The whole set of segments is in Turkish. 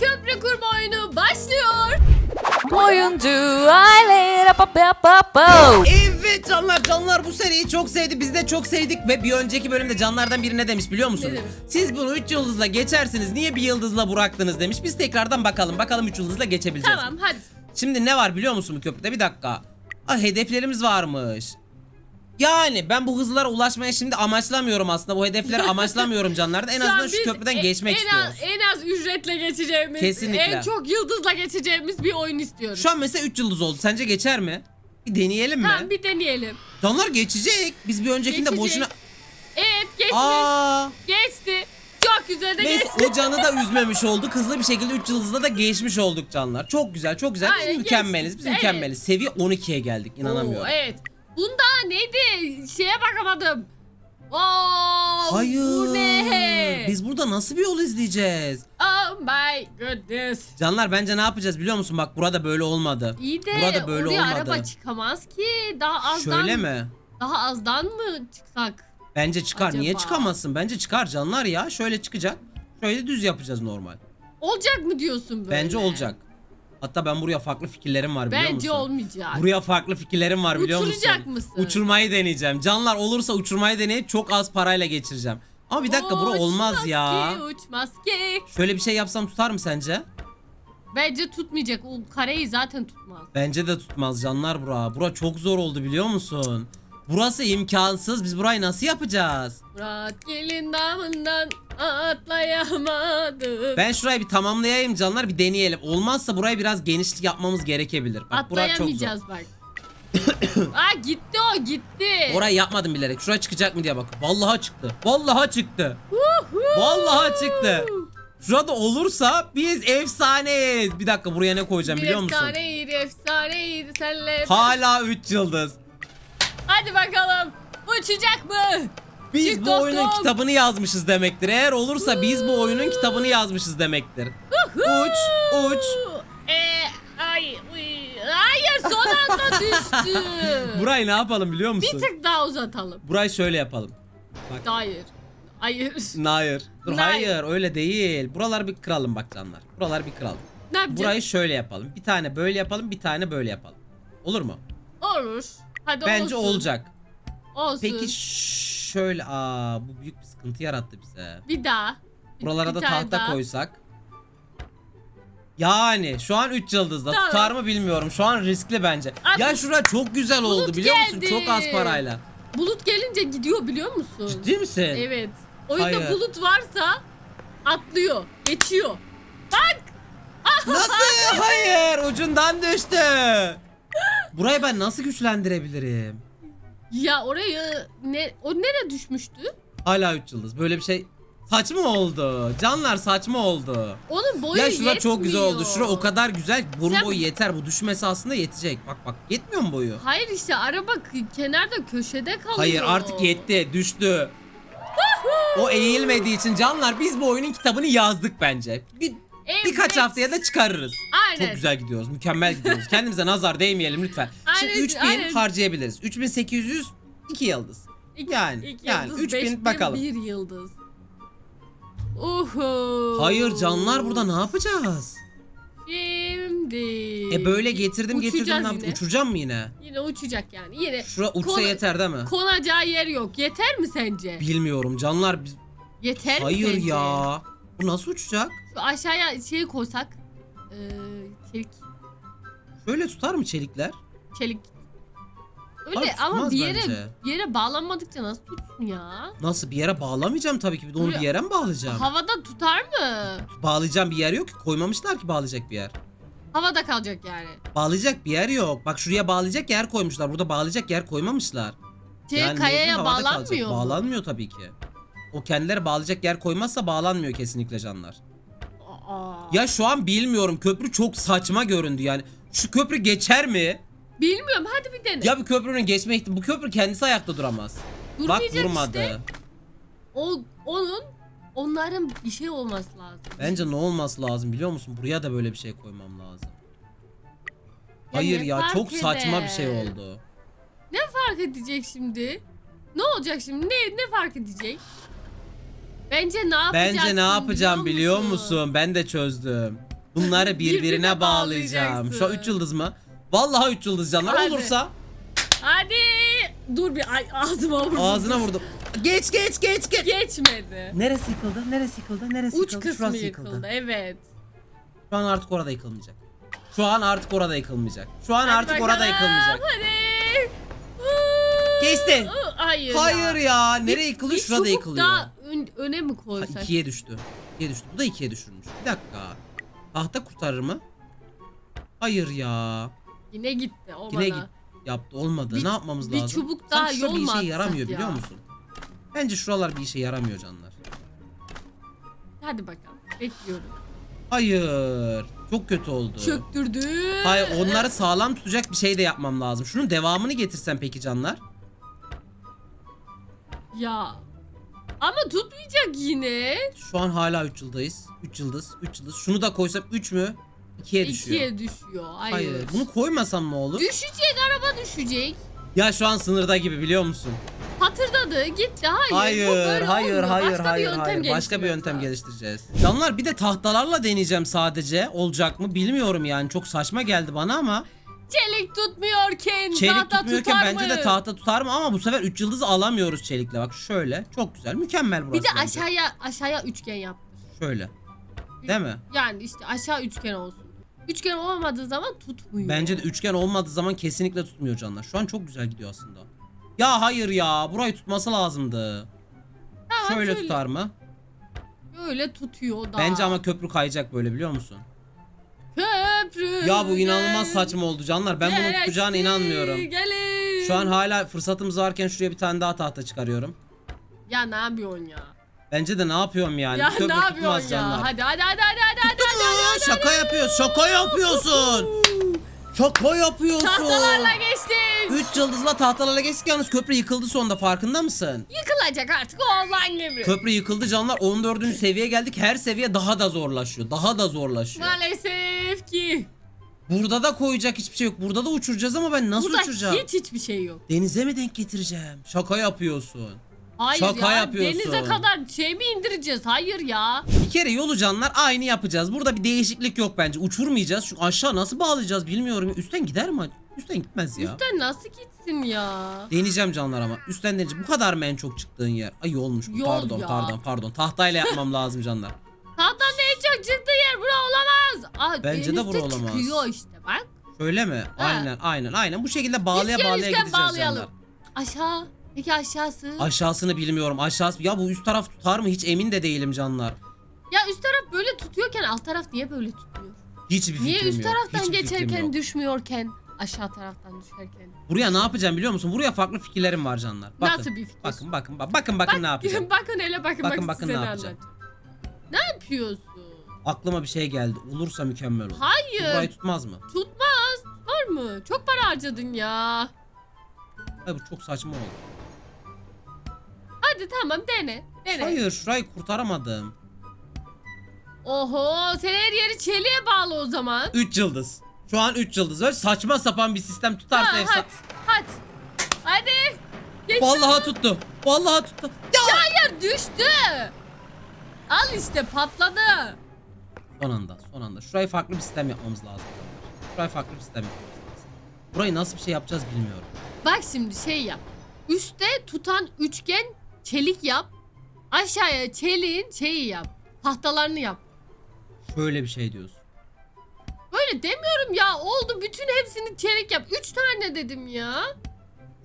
Köprü kurma oyunu başlıyor. Oyuncu aile. Evet canlar canlar bu seriyi çok sevdi biz de çok sevdik ve bir önceki bölümde canlardan biri ne demiş biliyor musun? Ne demiş? Siz bunu 3 yıldızla geçersiniz niye bir yıldızla bıraktınız demiş biz tekrardan bakalım bakalım 3 yıldızla geçebileceğiz. Tamam hadi. Şimdi ne var biliyor musun bu köprüde bir dakika. Aa, hedeflerimiz varmış. Yani ben bu hızlara ulaşmaya şimdi amaçlamıyorum aslında bu hedefleri amaçlamıyorum canlardan en Şu an azından şu biz köprüden e- geçmek en istiyoruz. Az, en az ücretle geçeceğimiz, Kesinlikle. en çok yıldızla geçeceğimiz bir oyun istiyoruz. Şu an mesela 3 yıldız oldu sence geçer mi? Bir deneyelim mi? Tamam bir deneyelim. Canlar geçecek. Biz bir öncekinde Geçecek. boşuna... Evet geçmiş. Aa. Geçti. Çok güzel de Neyse geçti. o canı da üzmemiş olduk. Hızlı bir şekilde 3 yıldızla da geçmiş olduk canlar. Çok güzel çok güzel. Biz Aynen, mükemmeliz. Biz geçtik. mükemmeliz. Seviye 12'ye geldik. inanamıyorum. Oo, evet. Bunda neydi? Şeye bakamadım. Oo, Hayır. Bu ne? Biz burada nasıl bir yol izleyeceğiz? Oh my goodness. Canlar bence ne yapacağız biliyor musun? Bak burada böyle olmadı. İyi de Burada böyle oraya olmadı. araba çıkamaz ki. Daha azdan. Şöyle mi? Daha azdan mı çıksak? Bence çıkar. Niye Acaba? çıkamazsın? Bence çıkar canlar ya. Şöyle çıkacak. Şöyle düz yapacağız normal. Olacak mı diyorsun böyle? Bence olacak. Hatta ben buraya farklı fikirlerim var biliyor Bence musun? olmayacak. Buraya farklı fikirlerim var biliyor musun? Uçuracak mısın? Uçurmayı deneyeceğim. Canlar olursa uçurmayı deneyip çok az parayla geçireceğim. Ama bir dakika bura olmaz Uçmaz ya. Ki, uçmaz ki. Şöyle bir şey yapsam tutar mı sence? Bence tutmayacak. O kareyi zaten tutmaz. Bence de tutmaz canlar bura. Bura çok zor oldu biliyor musun? Burası imkansız. Biz burayı nasıl yapacağız? Murat gelin damından atlayamadı. Ben şurayı bir tamamlayayım canlar bir deneyelim. Olmazsa burayı biraz genişlik yapmamız gerekebilir. Bak bura çok zor. Atlayamayacağız bak. Aa gitti o gitti. Orayı yapmadım bilerek. Şuraya çıkacak mı diye bak. Vallahi çıktı. Vallahi çıktı. Vallahi çıktı. Şurada olursa biz efsaneyiz. Bir dakika buraya ne koyacağım Bir biliyor musun? efsaneydi efsaneydi senle. Hala 3 yıldız. Hadi bakalım. Uçacak mı? Biz Çık bu oyunun dostum. kitabını yazmışız demektir. Eğer olursa biz bu oyunun kitabını yazmışız demektir. Uç, uç. Ee, ay, uy. Hayır son anda düştü. Burayı ne yapalım biliyor Bir musun? tık daha uzatalım. Burayı şöyle yapalım. Hayır. Hayır. Hayır. Dur Hayır. hayır öyle değil. Buraları bir kıralım bak canlar. Buraları bir kıralım. Ne yapacağız? Burayı şöyle yapalım. Bir tane böyle yapalım, bir tane böyle yapalım. Olur mu? Olur. Hadi Bence olsun. olacak. Olsun. Peki şöyle aa bu büyük bir sıkıntı yarattı bize. Bir daha. Buralara bir da tahta daha. koysak. Yani şu an 3 yıldızda Tamam. tutar mı bilmiyorum. Şu an riskli bence. Abi, ya şura çok güzel oldu biliyor musun? geldi. Çok az parayla. Bulut gelince gidiyor biliyor musun? Ciddi misin? Evet. Oyunda Hayır. bulut varsa atlıyor. Geçiyor. Bak. Nasıl? Hayır, ucundan düştü. Burayı ben nasıl güçlendirebilirim? Ya orayı ne o nereye düşmüştü? Hala 3 yıldız. Böyle bir şey saçma oldu. Canlar saçma oldu. Onun boyu ya şura çok güzel oldu. Şura o kadar güzel. Burun Sen- boyu yeter. Bu düşmesi aslında yetecek. Bak bak yetmiyor mu boyu? Hayır işte araba kenarda köşede kalıyor. Hayır artık yetti. Düştü. o eğilmediği için canlar biz bu oyunun kitabını yazdık bence. Bir, Evet. Birkaç haftaya da çıkarırız. Aynen. Çok güzel gidiyoruz. Mükemmel gidiyoruz. Kendimize nazar değmeyelim lütfen. Şimdi Aynen, 3000 aynen. harcayabiliriz. 3800 2 yıldız. İki- Yani, iki yani yıldız, 3000 beş bin bakalım. Bir yıldız. Uhu. Hayır canlar burada ne yapacağız? Şimdi. E böyle getirdim getirdim Uçacağız yine. Uçuracağım mı yine? Yine uçacak yani. Yine Şura uçsa Konu- yeter değil mi? konacağı yer yok. Yeter mi sence? Bilmiyorum canlar. Yeter mi Hayır sence? ya. Bu nasıl uçacak? Şu aşağıya şey koysak. Eee çelik. Şöyle tutar mı çelikler? Çelik. Öyle Abi ama tutmaz bir yere bence. bir yere bağlanmadıkça nasıl tutsun ya? Nasıl bir yere bağlamayacağım tabii ki. Bir de onu Buraya- bir yere mi bağlayacağım? Havada tutar mı? Bağlayacağım bir yer yok ki. Koymamışlar ki bağlayacak bir yer. Havada kalacak yani. Bağlayacak bir yer yok. Bak şuraya bağlayacak yer koymuşlar. Burada bağlayacak yer koymamışlar. Şey Yani kayaya havada kalacak. bağlanmıyor mu? Bağlanmıyor tabii ki. O kendileri bağlayacak yer koymazsa bağlanmıyor kesinlikle canlar. Aa. Ya şu an bilmiyorum. Köprü çok saçma göründü yani. Şu köprü geçer mi? Bilmiyorum hadi bir dene. Ya bu köprünün geçme ihtimali... Bu köprü kendisi ayakta duramaz. Bak Durmayacak durmadı. işte. O, onun onların bir şey olması lazım. Bence ne olması lazım biliyor musun? Buraya da böyle bir şey koymam lazım. Hayır ne ya fark çok saçma bir şey eder? oldu. Ne fark edecek şimdi? Ne olacak şimdi? Ne ne fark edecek? Bence ne yapacaksın Bence ne yapacağım biliyor musun? Ben de çözdüm. Bunları birbirine, Birbirine bağlayacağım. Şu bağlayacaksın. 3 yıldız mı? Vallahi 3 yıldız canlar Hadi. olursa Hadi. Dur bir ay ağzıma vurdum. ağzına vurdum. Geç geç geç geç. Geçmedi. Neresi yıkıldı? Neresi yıkıldı? Neresi Uç yıkıldı? kısmı Şurası yıkıldı. Evet. Şu an artık orada yıkılmayacak. Şu an artık orada yıkılmayacak. Şu an Hadi artık orada bakalım, yıkılmayacak. Hadi. Uuu, Hayır. Hayır ya. Nereye yıkılıyor? Bir Şurada çubuk yıkılıyor. daha ön- öne mi Ha, koysak? ikiye düştü. İkiye düştü. Bu da ikiye düşürmüş. Bir dakika. Tahta kurtarır mı? Hayır ya. Yine gitti o Yine bana. git yaptı olmadı. Bir- ne yapmamız bir lazım? çubuk daha Sanki şura yol bir mu işe atsak yaramıyor ya? biliyor musun? Bence şuralar bir işe yaramıyor canlar. Hadi bakalım. Bekliyorum. Hayır. Çok kötü oldu. Çöktürdü. Hayır onları sağlam tutacak bir şey de yapmam lazım. Şunun devamını getirsem peki canlar? Ya. Ama tutmayacak yine. Şu an hala 3 yıldayız. 3 yıldız, 3 yıldız. Şunu da koysam 3 mü? 2'ye düşüyor. İkiye düşüyor. Hayır. Hayır. Bunu koymasam ne olur? Düşecek araba düşecek. Ya şu an sınırda gibi biliyor musun? Patırdadı gitti. Hayır. bu Hayır, böyle hayır, olmuyor. hayır, Başka hayır, bir yöntem hayır. Başka bir yöntem geliştireceğiz. Canlar bir de tahtalarla deneyeceğim sadece. Olacak mı bilmiyorum yani. Çok saçma geldi bana ama. Çelik tutmuyorken Çelik tahta tutmuyorken tutar bence mı? de tahta tutar mı ama bu sefer 3 yıldız alamıyoruz çelikle. Bak şöyle. Çok güzel. Mükemmel burası. Bir de bence. aşağıya aşağıya üçgen yap. Şöyle. Değil mi? Yani işte aşağı üçgen olsun. Üçgen olmadığı zaman tutmuyor. Bence de üçgen olmadığı zaman kesinlikle tutmuyor canlar. Şu an çok güzel gidiyor aslında. Ya hayır ya. Burayı tutması lazımdı. Tamam, şöyle şöyle. tutar mı? Böyle tutuyor da. Bence ama köprü kayacak böyle biliyor musun? Köprü. Ya bu inanılmaz saçma oldu canlar. Ben bunun tutacağına inanmıyorum. Gelin. Şu an hala fırsatımız varken şuraya bir tane daha tahta çıkarıyorum. Ya ne yapıyorsun ya? Bence de ne yapıyorum yani. ya köprü ne yapıyorsun ya? canlar. Hadi hadi hadi hadi hadi hadi. Aa, şaka yapıyorsun. Şaka yapıyorsun. Şaka yapıyorsun. Tahtalarla geçtik. 3 yıldızla tahtalarla geçtik yalnız köprü yıkıldı sonunda farkında mısın? Yıkılacak artık o Allah'ın emri. Köprü yıkıldı canlar 14. seviyeye geldik her seviye daha da zorlaşıyor daha da zorlaşıyor. Maalesef ki. Burada da koyacak hiçbir şey yok burada da uçuracağız ama ben nasıl Burada uçuracağım? hiç hiçbir şey yok. Denize mi denk getireceğim? Şaka yapıyorsun. Hayır Şaka ya yapıyorsun. denize kadar şey mi indireceğiz? Hayır ya. Bir kere yolu canlar aynı yapacağız. Burada bir değişiklik yok bence. Uçurmayacağız. Şu aşağı nasıl bağlayacağız bilmiyorum. Üstten gider mi? Üstten gitmez ya. Üstten nasıl gitsin ya? Deneyeceğim canlar ama. Üstten deneyeceğim. Bu kadar mı en çok çıktığın yer? Ay iyi olmuş bu. Yol pardon ya. pardon pardon. Tahtayla yapmam lazım canlar. Tahtanın en çok çıktığı yer bura olamaz. Aa, Bence en de bura olamaz. çıkıyor işte bak. Şöyle mi? Aynen aynen aynen. Bu şekilde bağlaya Üçgen, bağlaya üçgen gideceğiz bağlayalım. canlar. Aşağı. Peki aşağısı? Aşağısını bilmiyorum. Aşağısı ya bu üst taraf tutar mı hiç emin de değilim canlar. ya üst taraf böyle tutuyorken alt taraf niye böyle tutuyor? Hiçbir fikrim Niye üst yok. taraftan Hiçbir fikrim geçerken yok. düşmüyorken aşağı taraftan düşerken? Buraya ne yapacağım biliyor musun? Buraya farklı fikirlerim var canlar. Bakın. Nasıl bir fikir? Bakın bakın bak- bakın bakın ne yapacağım. bakın hele bakın Bakın, bakın, bakın size ne yapacağım. anlatacağım. Ne yapıyorsun? Aklıma bir şey geldi. Olursa mükemmel olur. Hayır. Burayı tutmaz mı? Tutmaz. Tutar mı? Çok para harcadın ya. Ay bu çok saçma oldu. Hadi tamam dene. Dene. Hayır şurayı kurtaramadım. Oho sen her yeri çeliğe bağlı o zaman. 3 yıldız. Şu an 3 yıldız. Öyle saçma sapan bir sistem tutarsa Ha, efsane. hadi. Hadi. Hadi. Geç. Vallahi tuttu. Vallahi tuttu. Ya! Hayır düştü. Al işte patladı. Son anda, son anda. Şurayı farklı bir sistem yapmamız lazım. Şurayı farklı bir sistem yapmamız lazım. Burayı nasıl bir şey yapacağız bilmiyorum. Bak şimdi şey yap. Üste tutan üçgen çelik yap. Aşağıya çeliğin şeyi yap. Tahtalarını yap. Şöyle bir şey diyorsun. Böyle demiyorum ya. Oldu bütün hepsini çelik yap. Üç tane dedim ya.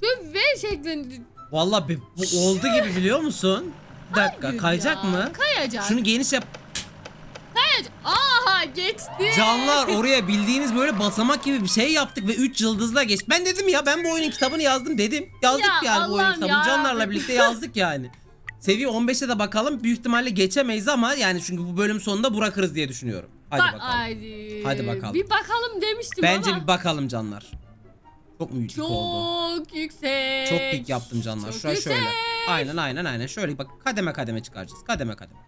Şu V şeklinde. Vallahi be- bu oldu gibi biliyor musun? Bir dakika Hayır kayacak ya. mı? Kayacak. Şunu geniş yap. Kayacak. Aha geçti. Canlar oraya bildiğiniz böyle basamak gibi bir şey yaptık ve 3 yıldızla geç. Ben dedim ya ben bu oyunun kitabını yazdım dedim. Yazdık Ya yani bu oyunun Allah'ım kitabını. ya Canlarla Rabbim. birlikte yazdık yani. Seviye 15'e de bakalım. Büyük ihtimalle geçemeyiz ama yani çünkü bu bölüm sonunda bırakırız diye düşünüyorum. Hadi Bak- bakalım. Haydi. Hadi bakalım. Bir bakalım demiştim Bence ama. bir bakalım canlar. Çok mu yüksek oldu? Çok yüksek. Çok dik yaptım canlar. Çok Şuraya şöyle. yüksek. Aynen aynen aynen. Şöyle bak kademe kademe çıkaracağız. Kademe kademe.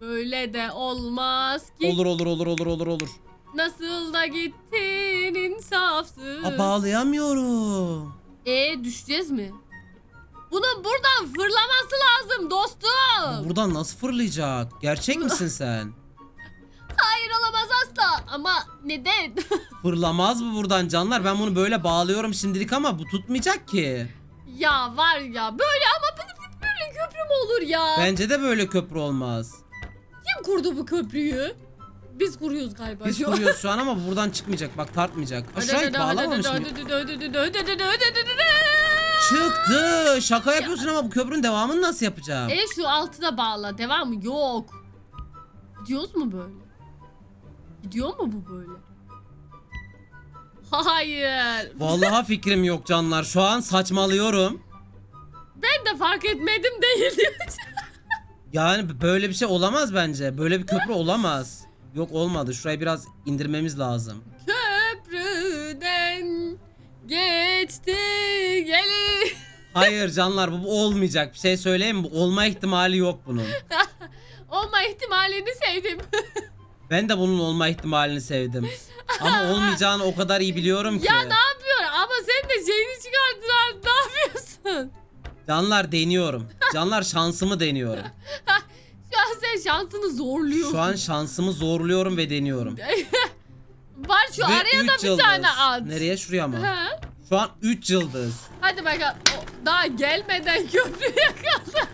Böyle de olmaz ki. Olur olur olur olur olur olur. Nasıl da gittin insafsız. Aa, bağlayamıyorum. E düşeceğiz mi? Bunun buradan fırlaması lazım dostum. Buradan nasıl fırlayacak? Gerçek misin sen? Hayır olamaz asla. Ama neden? Fırlamaz mı buradan canlar? Ben bunu böyle bağlıyorum şimdilik ama bu tutmayacak ki. ya var ya böyle ama böyle, köprü mü olur ya? Bence de böyle köprü olmaz. Kim kurdu bu köprüyü? Biz kuruyoruz galiba. Biz şu an. kuruyoruz şu an ama buradan çıkmayacak. Bak tartmayacak. Ha, şurayı bağlamamış mı? Çıktı. Şaka yapıyorsun ama bu köprünün devamını nasıl yapacağım? E şu altına bağla. Devamı yok. Gidiyoruz mu böyle? Gidiyor mu bu böyle? Hayır. Vallahi fikrim yok canlar. Şu an saçmalıyorum. Ben de fark etmedim değil. Yani böyle bir şey olamaz bence. Böyle bir köprü olamaz. Yok olmadı. Şurayı biraz indirmemiz lazım. Köprüden geçti gelir. Hayır canlar bu, bu olmayacak. Bir şey söyleyeyim mi? Olma ihtimali yok bunun. Olma ihtimalini sevdim. Ben de bunun olma ihtimalini sevdim. Ama olmayacağını o kadar iyi biliyorum ki. ya ne yapıyorsun? Ama sen de şeyini çıkarttın. Ne yapıyorsun? Canlar deniyorum. Canlar şansımı deniyorum. Şu an sen şansını zorluyorsun. Şu an şansımı zorluyorum ve deniyorum. Var şu Ve araya da bir yıldız. tane at. Nereye? Şuraya mı? Ha? Şu an 3 yıldız. Hadi bakalım. Daha gelmeden köprüye kaldı.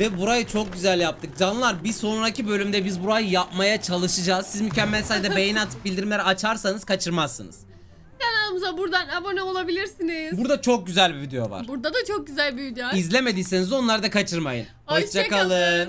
Ve burayı çok güzel yaptık. Canlar bir sonraki bölümde biz burayı yapmaya çalışacağız. Siz mükemmel sayıda beğeni atıp bildirimleri açarsanız kaçırmazsınız. Kanalımıza buradan abone olabilirsiniz. Burada çok güzel bir video var. Burada da çok güzel bir video. var. İzlemediyseniz onları da kaçırmayın. Hoşça Hoşçakalın. kalın.